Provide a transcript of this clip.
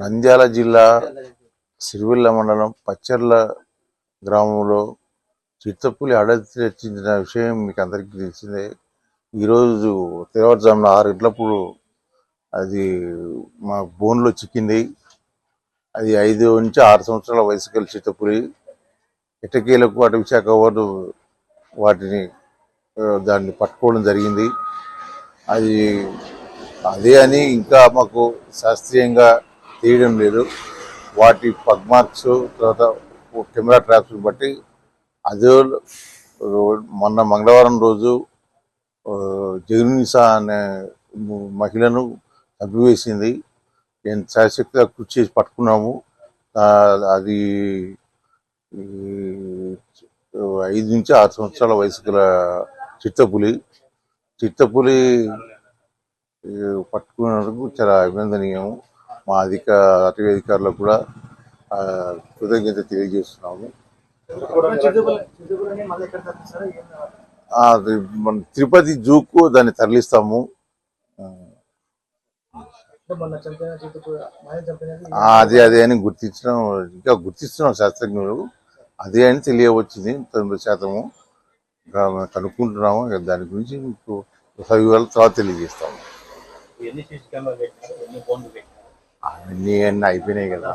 నంద్యాల జిల్లా సిరివిల్ల మండలం పచ్చర్ల గ్రామంలో చిత్తపులి అడవి రచించిన విషయం మీకు అందరికీ తెలిసిందే. ఈరోజు తెల్లవారుజామున ఆరు గంటలప్పుడు అది మా బోన్లో చిక్కింది. అది ఐదు నుంచి ఆరు సంవత్సరాల వయసు కలిసి చిత్తపులి. ఇటకీలకు అటవీ శాఖ వారు వాటిని దాన్ని పట్టుకోవడం జరిగింది. అది అదే అని ఇంకా మాకు శాస్త్రీయంగా తీయడం లేదు. వాటి పగ్మార్క్స్ తర్వాత కెమెరా ట్రాప్స్ బట్టి అదే మొన్న మంగళవారం రోజు జగన్సా అనే మహిళను చంపివేసింది నేను శాశక్తిగా కృషి చేసి పట్టుకున్నాము. అది ఐదు నుంచి ఆరు సంవత్సరాల వయసు గల చిత్తపులి. చిత్తపులి పట్టుకున్నందుకు చాలా అభినందనీయము. మా అధిక అటవీ అధికారులకు కూడా కృతజ్ఞత తెలియజేస్తున్నాము. మన తిరుపతి జూకు దాన్ని తరలిస్తాము. అదే అదే అని గుర్తించడం ఇంకా గుర్తిస్తున్నాం శాస్త్రజ్ఞులు. అదే అని తెలియవచ్చింది తొంభై శాతము. కనుక్కుంటున్నాము దాని గురించి మీకు సవివరాలు తర్వాత తెలియజేస్తాము. ఎన్ని సీసీ కెమెరాలు పెట్టినారు ఎన్ని ఫోన్లు పెట్టినారు. అవన్నీ అన్నీ అయిపోయినాయి కదా.